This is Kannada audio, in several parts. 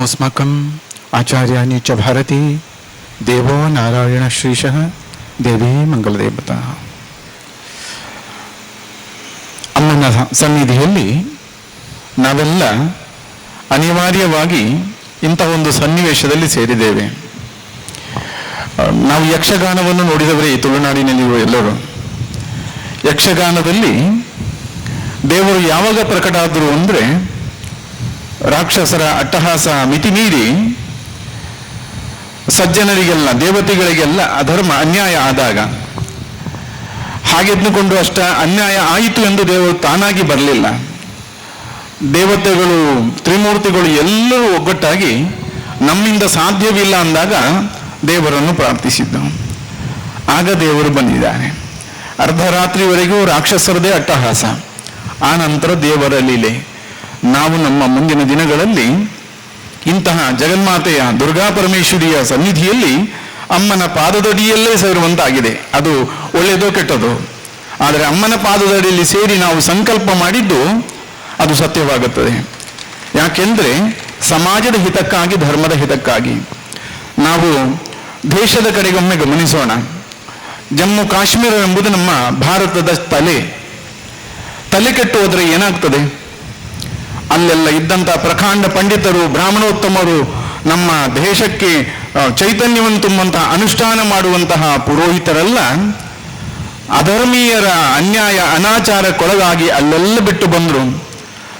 अस्माकम् आचार्याणि च भारती देवो नारायणश्रीशः ದೇವಿ ಮಂಗಲದೇವತಾ ಅಮ್ಮನ ಸನ್ನಿಧಿಯಲ್ಲಿ ನಾವೆಲ್ಲ ಅನಿವಾರ್ಯವಾಗಿ ಇಂಥ ಒಂದು ಸನ್ನಿವೇಶದಲ್ಲಿ ಸೇರಿದ್ದೇವೆ ಆ, ನಾವು ಯಕ್ಷಗಾನವನ್ನು ನೋಡಿದವರೇ ಈ ತುಳುನಾಡಿನಲ್ಲಿರುವ ಎಲ್ಲರೂ ಯಕ್ಷಗಾನದಲ್ಲಿ ದೇವರು ಯಾವಾಗ ಪ್ರಕಟ ಆದರು ಅಂದರೆ ರಾಕ್ಷಸರ ಅಟ್ಟಹಾಸ ಮಿತಿ ಮೀರಿ ಸಜ್ಜನರಿಗೆಲ್ಲ, ದೇವತೆಗಳಿಗೆಲ್ಲ ಅಧರ್ಮ ಅನ್ಯಾಯ ಆದಾಗ ಹಾಗೆದ್ದುಕೊಂಡು ಅಷ್ಟ ಅನ್ಯಾಯ ಆಯಿತು ಎಂದು ದೇವರು ತಾನಾಗಿ ಬರಲಿಲ್ಲ. ದೇವತೆಗಳು, ತ್ರಿಮೂರ್ತಿಗಳು ಎಲ್ಲರೂ ಒಗ್ಗಟ್ಟಾಗಿ ನಮ್ಮಿಂದ ಸಾಧ್ಯವಿಲ್ಲ ಅಂದಾಗ ದೇವರನ್ನು ಪ್ರಾರ್ಥಿಸಿದ್ದು ಆಗ ದೇವರು ಬಂದಿದ್ದಾರೆ. ಅರ್ಧರಾತ್ರಿವರೆಗೂ ರಾಕ್ಷಸರದೇ ಅಟ್ಟಹಾಸ. ಆ ನಂತರ ದೇವರ ಲೀಲೆ. ನಾವು ನಮ್ಮ ಮುಂದಿನ ದಿನಗಳಲ್ಲಿ ಇಂತಹ ಜಗನ್ಮಾತೆಯ ದುರ್ಗಾ ಪರಮೇಶ್ವರಿಯ ಸನ್ನಿಧಿಯಲ್ಲಿ ಅಮ್ಮನ ಪಾದದಡಿಯಲ್ಲೇ ಸೇರುವಂತಾಗಿದೆ. ಅದು ಒಳ್ಳೆಯದೋ ಕೆಟ್ಟದೋ. ಆದರೆ ಅಮ್ಮನ ಪಾದದಡಿಯಲ್ಲಿ ಸೇರಿ ನಾವು ಸಂಕಲ್ಪ ಮಾಡಿದ್ದು ಅದು ಸತ್ಯವಾಗುತ್ತದೆ. ಯಾಕೆಂದ್ರೆ ಸಮಾಜದ ಹಿತಕ್ಕಾಗಿ, ಧರ್ಮದ ಹಿತಕ್ಕಾಗಿ ನಾವು ದೇಶದ ಕಡೆಗೊಮ್ಮೆ ಗಮನಿಸೋಣ. ಜಮ್ಮು ಕಾಶ್ಮೀರ ಎಂಬುದು ನಮ್ಮ ಭಾರತದ ತಲೆ. ತಲೆ ಕೆಟ್ಟು ಹೋದರೆ ಏನಾಗ್ತದೆ? ಅಲ್ಲೆಲ್ಲ ಇದ್ದಂತಹ ಪ್ರಕಾಂಡ ಪಂಡಿತರು, ಬ್ರಾಹ್ಮಣೋತ್ತಮರು ನಮ್ಮ ದೇಶಕ್ಕೆ ಚೈತನ್ಯವನ್ನು ತುಂಬಂತಹ ಅನುಷ್ಠಾನ ಮಾಡುವಂತಹ ಪುರೋಹಿತರೆಲ್ಲ, ಅಧರ್ಮೀಯರ ಅನ್ಯಾಯ, ಅನಾಚಾರಕ್ಕೊಳಗಾಗಿ ಅಲ್ಲೆಲ್ಲ ಬಿಟ್ಟು ಬಂದರು.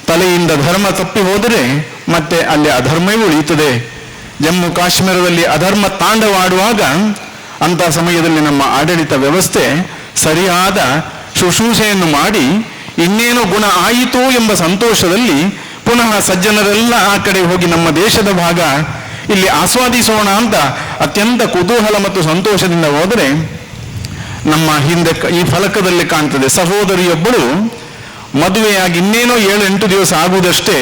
ತಲೆಯಿಂದ ಧರ್ಮ ತಪ್ಪಿ ಹೋದರೆ ಮತ್ತೆ ಅಲ್ಲಿ ಅಧರ್ಮವೇ ಉಳಿಯುತ್ತದೆ. ಜಮ್ಮು ಕಾಶ್ಮೀರದಲ್ಲಿ ಅಧರ್ಮ ತಾಂಡವಾಡುವಾಗ ಅಂತ ಸಮಯದಲ್ಲಿ ನಮ್ಮ ಆಡಳಿತ ವ್ಯವಸ್ಥೆ ಸರಿಯಾದ ಶುಶ್ರೂಷೆಯನ್ನು ಮಾಡಿ ಇನ್ನೇನು ಗುಣ ಆಯಿತು ಎಂಬ ಸಂತೋಷದಲ್ಲಿ ಪುನಃ ಸಜ್ಜನರೆಲ್ಲ ಆ ಕಡೆ ಹೋಗಿ ನಮ್ಮ ದೇಶದ ಭಾಗ ಇಲ್ಲಿ ಆಸ್ವಾದಿಸೋಣ ಅಂತ ಅತ್ಯಂತ ಕುತೂಹಲ ಮತ್ತು ಸಂತೋಷದಿಂದ ಹೋದರೆ ನಮ್ಮ ಹಿಂದೆ ಈ ಫಲಕದಲ್ಲಿ ಕಾಣ್ತದೆ. ಸಹೋದರಿಯೊಬ್ಬಳು ಮದುವೆಯಾಗಿ ಇನ್ನೇನೋ ಏಳು ಎಂಟು ದಿವಸ ಆಗುವುದಷ್ಟೇ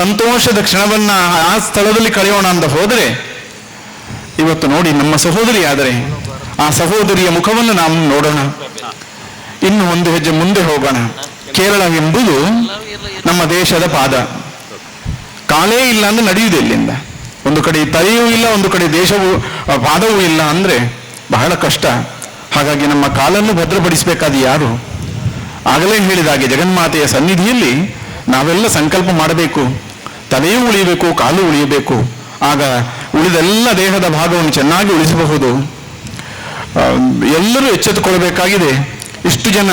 ಸಂತೋಷದ ಕ್ಷಣವನ್ನ ಆ ಸ್ಥಳದಲ್ಲಿ ಕಳೆಯೋಣ ಅಂತ ಹೋದರೆ ಇವತ್ತು ನೋಡಿ ನಮ್ಮ ಸಹೋದರಿ ಆದರೆ ಆ ಸಹೋದರಿಯ ಮುಖವನ್ನು ನಾವು ನೋಡೋಣ. ಇನ್ನು ಒಂದು ಹೆಜ್ಜೆ ಮುಂದೆ ಹೋಗೋಣ. ಕೇರಳ ಎಂಬುದು ನಮ್ಮ ದೇಶದ ಪಾದ. ಕಾಲೇ ಇಲ್ಲ ಅಂದ್ರೆ ನಡೆಯುವುದು ಇಲ್ಲಿಂದ ಒಂದು ಕಡೆ ತಲೆಯೂ ಇಲ್ಲ, ಒಂದು ಕಡೆ ದೇಶವೂ ಪಾದವೂ ಇಲ್ಲ ಅಂದ್ರೆ ಬಹಳ ಕಷ್ಟ. ಹಾಗಾಗಿ ನಮ್ಮ ಕಾಲನ್ನು ಭದ್ರಪಡಿಸಬೇಕಾದ ಯಾರು? ಆಗಲೇ ಹೇಳಿದ ಹಾಗೆ ಜಗನ್ಮಾತೆಯ ಸನ್ನಿಧಿಯಲ್ಲಿ ನಾವೆಲ್ಲ ಸಂಕಲ್ಪ ಮಾಡಬೇಕು. ತಲೆಯೂ ಉಳಿಯಬೇಕು, ಕಾಲು ಉಳಿಯಬೇಕು. ಆಗ ಉಳಿದೆಲ್ಲ ದೇಹದ ಭಾಗವನ್ನು ಚೆನ್ನಾಗಿ ಉಳಿಸಬಹುದು. ಎಲ್ಲರೂ ಎಚ್ಚೆತ್ತುಕೊಳ್ಬೇಕಾಗಿದೆ. ಇಷ್ಟು ಜನ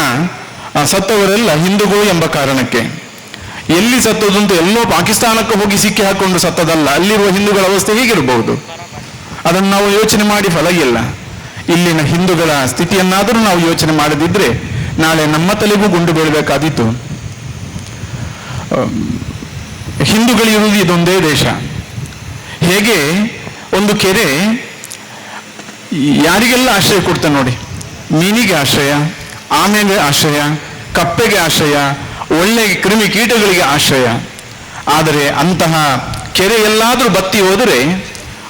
ಆ, ಸತ್ತವರೆಲ್ಲ ಹಿಂದೂಗಳು ಎಂಬ ಕಾರಣಕ್ಕೆ. ಎಲ್ಲಿ ಸತ್ತದಂತೂ ಎಲ್ಲೋ ಪಾಕಿಸ್ತಾನಕ್ಕೆ ಹೋಗಿ ಸಿಕ್ಕಿ ಹಾಕೊಂಡು ಸತ್ತದಲ್ಲ ಅಲ್ಲಿರುವ ಹಿಂದೂಗಳ ಅವಸ್ಥೆ ಹೇಗಿರಬಹುದು. ಅದನ್ನು ನಾವು ಯೋಚನೆ ಮಾಡಿ ಫಲ ಇಲ್ಲ ಇಲ್ಲಿನ ಹಿಂದೂಗಳ ಸ್ಥಿತಿಯನ್ನಾದರೂ ನಾವು ಯೋಚನೆ ಮಾಡದಿದ್ರೆ ನಾಳೆ ನಮ್ಮ ತಲೆಗೂ ಗುಂಡು ಬೀಳಬೇಕಾದೀತು. ಹಿಂದೂಗಳಿರುವುದು ಇದೊಂದೇ ದೇಶ. ಹೇಗೆ? ಒಂದು ಕೆರೆ ಯಾರಿಗೆಲ್ಲ ಆಶ್ರಯ ಕೊಡ್ತಾನೆ ನೋಡಿ? ಮೀನಿಗೆ ಆಶ್ರಯ ಆಮೆಗೆ ಆಶ್ರಯ, ಕಪ್ಪೆಗೆ ಆಶ್ರಯ, ಒಳ್ಳೆ ಕ್ರಿಮಿ ಕೀಟಗಳಿಗೆ ಆಶ್ರಯ. ಆದರೆ ಅಂತಹ ಕೆರೆ ಎಲ್ಲಾದರೂ ಬತ್ತಿ ಹೋದರೆ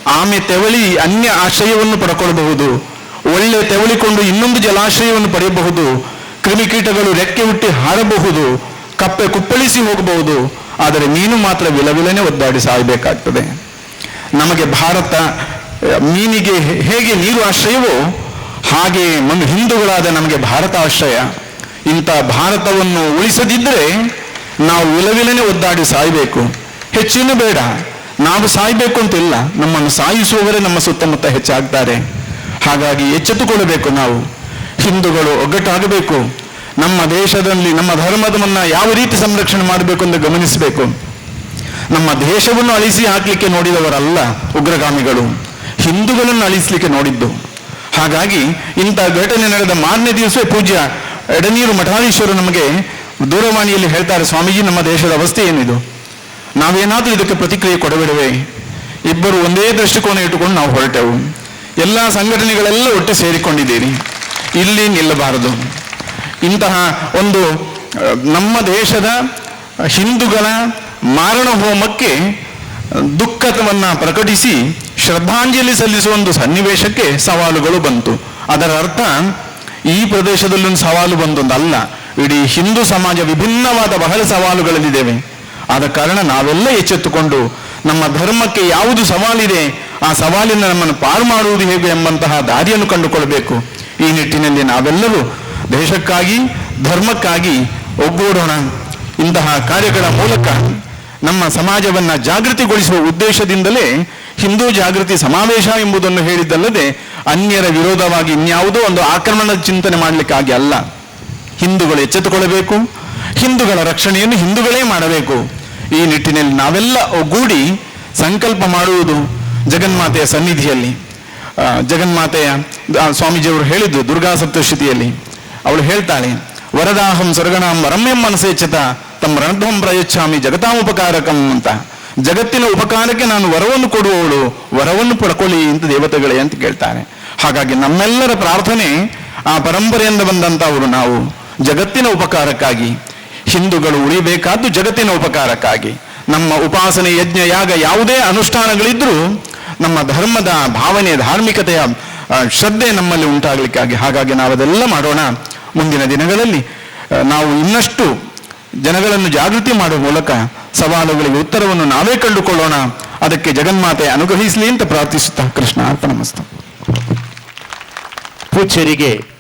ಆಮೆ ತೆವಳಿ ಅನ್ಯ ಆಶ್ರಯವನ್ನು ಪಡ್ಕೊಳ್ಬಹುದು. ಒಳ್ಳೆ ತೆವಳಿಕೊಂಡು ಇನ್ನೊಂದು ಜಲಾಶ್ರಯವನ್ನು ಪಡೆಯಬಹುದು. ಕ್ರಿಮಿಕೀಟಗಳು ರೆಕ್ಕೆ ಹುಟ್ಟಿ ಹಾರಬಹುದು, ಕಪ್ಪೆ ಕುಪ್ಪಳಿಸಿ ಹೋಗಬಹುದು. ಆದರೆ ಮೀನು ಮಾತ್ರ ವಿಲವಿಲನೆ ಒದ್ದಾಡಿ ಸಾಯಬೇಕಾಗ್ತದೆ. ನಮಗೆ ಭಾರತ, ಮೀನಿಗೆ ಹೇಗೆ ನೀರು ಆಶ್ರಯವೋ ಹಾಗೆ ನಮ್ಮ ಹಿಂದೂಗಳಾದ ನಮಗೆ ಭಾರತ ಆಶ್ರಯ. ಇಂಥ ಭಾರತವನ್ನು ಉಳಿಸದಿದ್ದರೆ ನಾವು ವಿಲವಿಲನೆ ಒದ್ದಾಡಿ ಸಾಯಬೇಕು. ಹೆಚ್ಚಿನ ಬೇಡ. ನಾವು ಸಾಯ್ಬೇಕು ಅಂತಿಲ್ಲ. ನಮ್ಮನ್ನು ಸಾಯಿಸುವವರೇ ನಮ್ಮ ಸುತ್ತಮುತ್ತ ಹೆಚ್ಚಾಗ್ತಾರೆ. ಹಾಗಾಗಿ ಎಚ್ಚೆತ್ತುಕೊಳ್ಳಬೇಕು ನಾವು. ಹಿಂದೂಗಳು ಒಗ್ಗಟ್ಟಾಗಬೇಕು. ನಮ್ಮ ದೇಶದಲ್ಲಿ, ನಮ್ಮ ಧರ್ಮದವನ್ನು ಯಾವ ರೀತಿ ಸಂರಕ್ಷಣೆ ಮಾಡಬೇಕು ಎಂದು ಗಮನಿಸಬೇಕು. ನಮ್ಮ ದೇಶವನ್ನು ಅಳಿಸಿ ಹಾಕಲಿಕ್ಕೆ ನೋಡಿದವರಲ್ಲ ಉಗ್ರಗಾಮಿಗಳು. ಹಿಂದೂಗಳನ್ನು ಅಳಿಸ್ಲಿಕ್ಕೆ ನೋಡಿದ್ದು. ಹಾಗಾಗಿ ಇಂಥ ಘಟನೆ ನಡೆದ ಮಾರನೇ ದಿವಸವೇ ಪೂಜ್ಯ ಎಡನೀರು ಮಠಾಧೀಶರು ನಮಗೆ ದೂರವಾಣಿಯಲ್ಲಿ ಹೇಳ್ತಾರೆ, ಸ್ವಾಮೀಜಿ, ನಮ್ಮ ದೇಶದ ಅವಸ್ಥೆ ಏನಿದು? ನಾವೇನಾದರೂ ಇದಕ್ಕೆ ಪ್ರತಿಕ್ರಿಯೆ ಕೊಡಬಿಡವೆ? ಇಬ್ಬರು ಒಂದೇ ದೃಷ್ಟಿಕೋನ ಇಟ್ಟುಕೊಂಡು ನಾವು ಹೊರಟೆವು. ಎಲ್ಲ ಸಂಘಟನೆಗಳೆಲ್ಲ ಒಟ್ಟು ಸೇರಿಕೊಂಡಿದ್ದೀರಿ. ಇಲ್ಲಿ ನಿಲ್ಲಬಾರದು. ಇಂತಹ ಒಂದು ನಮ್ಮ ದೇಶದ ಹಿಂದೂಗಳ ಮಾರಣ ಹೋಮಕ್ಕೆ ದುಃಖವನ್ನು ಪ್ರಕಟಿಸಿ ಶ್ರದ್ಧಾಂಜಲಿ ಸಲ್ಲಿಸುವ ಒಂದು ಸನ್ನಿವೇಶಕ್ಕೆ ಸವಾಲುಗಳು ಬಂತು. ಅದರ ಅರ್ಥ, ಈ ಪ್ರದೇಶದಲ್ಲೊಂದು ಸವಾಲು ಬಂದೊಂದಲ್ಲ. ಇಡೀ ಹಿಂದೂ ಸಮಾಜ ವಿಭಿನ್ನವಾದ ಬಹಳ ಸವಾಲುಗಳಲ್ಲಿದ್ದೇವೆ. ಆದ ಕಾರಣ ನಾವೆಲ್ಲ ಎಚ್ಚೆತ್ತುಕೊಂಡು ನಮ್ಮ ಧರ್ಮಕ್ಕೆ ಯಾವುದು ಸವಾಲಿದೆ, ಆ ಸವಾಲಿನ ನಮ್ಮನ್ನು ಪಾರು ಮಾಡುವುದು ಹೇಗೆ ಎಂಬಂತಹ ದಾರಿಯನ್ನು ಕಂಡುಕೊಳ್ಬೇಕು ಈ ನಿಟ್ಟಿನಲ್ಲಿ ನಾವೆಲ್ಲರೂ ದೇಶಕ್ಕಾಗಿ, ಧರ್ಮಕ್ಕಾಗಿ ಒಗ್ಗೂಡೋಣ. ಇಂತಹ ಕಾರ್ಯಗಳ ಮೂಲಕ ನಮ್ಮ ಸಮಾಜವನ್ನ ಜಾಗೃತಿಗೊಳಿಸುವ ಉದ್ದೇಶದಿಂದಲೇ ಹಿಂದೂ ಜಾಗೃತಿ ಸಮಾವೇಶ ಎಂಬುದನ್ನು ಹೇಳಿದ್ದಲ್ಲದೆ ಅನ್ಯರ ವಿರೋಧವಾಗಿ ಇನ್ಯಾವುದೋ ಒಂದು ಆಕ್ರಮಣದ ಚಿಂತನೆ ಮಾಡಲಿಕ್ಕಾಗಿ ಅಲ್ಲ. ಹಿಂದೂಗಳು ಎಚ್ಚೆತ್ತುಕೊಳ್ಳಬೇಕು. ಹಿಂದೂಗಳ ರಕ್ಷಣೆಯನ್ನು ಹಿಂದೂಗಳೇ ಮಾಡಬೇಕು. ಈ ನಿಟ್ಟಿನಲ್ಲಿ ನಾವೆಲ್ಲ ಒಗ್ಗೂಡಿ ಸಂಕಲ್ಪ ಮಾಡುವುದು ಜಗನ್ಮಾತೆಯ ಸನ್ನಿಧಿಯಲ್ಲಿ. ಜಗನ್ಮಾತೆಯ ಸ್ವಾಮೀಜಿಯವರು ಹೇಳಿದ್ದು ದುರ್ಗಾ ಸಪ್ತಶತಿಯಲ್ಲಿ. ಅವಳು ಹೇಳ್ತಾಳೆ, ವರದಾಹಂ ಸ್ವರ್ಗಣಾಂ ವರಮ್ಯಂ ಮನಸೇಚ್ಛತ ತಮ್ಮ ರಣಧ್ವಂ ಪ್ರಯಚ್ಛಾಮಿ ಜಗತಾಮುಪಕಾರಕಂ ಅಂತ. ಜಗತ್ತಿನ ಉಪಕಾರಕ್ಕೆ ನಾನು ವರವನ್ನು ಕೊಡುವವಳು, ವರವನ್ನು ಪಡ್ಕೊಳ್ಳಿ ಅಂತ ದೇವತೆಗಳೇ ಅಂತ ಕೇಳ್ತಾರೆ ಹಾಗಾಗಿ ನಮ್ಮೆಲ್ಲರ ಪ್ರಾರ್ಥನೆ ಆ ಪರಂಪರೆಯಿಂದ ಬಂದಂಥವರು ನಾವು. ಜಗತ್ತಿನ ಉಪಕಾರಕ್ಕಾಗಿ, ಹಿಂದೂಗಳು ಉಳಿಬೇಕಾದ್ದು ಜಗತ್ತಿನ ಉಪಕಾರಕ್ಕಾಗಿ. ನಮ್ಮ ಉಪಾಸನೆ, ಯಜ್ಞ, ಯಾಗ ಯಾವುದೇ ಅನುಷ್ಠಾನಗಳಿದ್ರೂ ನಮ್ಮ ಧರ್ಮದ ಭಾವನೆ, ಧಾರ್ಮಿಕತೆಯ ಶ್ರದ್ಧೆ ನಮ್ಮಲ್ಲಿ ಉಂಟಾಗಲಿಕ್ಕಾಗಿ. ಹಾಗಾಗಿ ನಾವು ಅದೆಲ್ಲ ಮಾಡೋಣ. ಮುಂದಿನ ದಿನಗಳಲ್ಲಿ ನಾವು ಇನ್ನಷ್ಟು ಜನಗಳನ್ನು ಜಾಗೃತಿ ಮಾಡುವ ಮೂಲಕ ಸವಾಲುಗಳಿಗೆ ಉತ್ತರವನ್ನು ನಾವೇ ಕಂಡುಕೊಳ್ಳೋಣ. ಅದಕ್ಕೆ ಜಗನ್ಮಾತೆ ಅನುಗ್ರಹಿಸಲಿ ಅಂತ ಪ್ರಾರ್ಥಿಸುತ್ತಾ ಕೃಷ್ಣ ಅರ್ಪಣಮಸ್ತು ಪೂಜ್ಯರಿಗೆ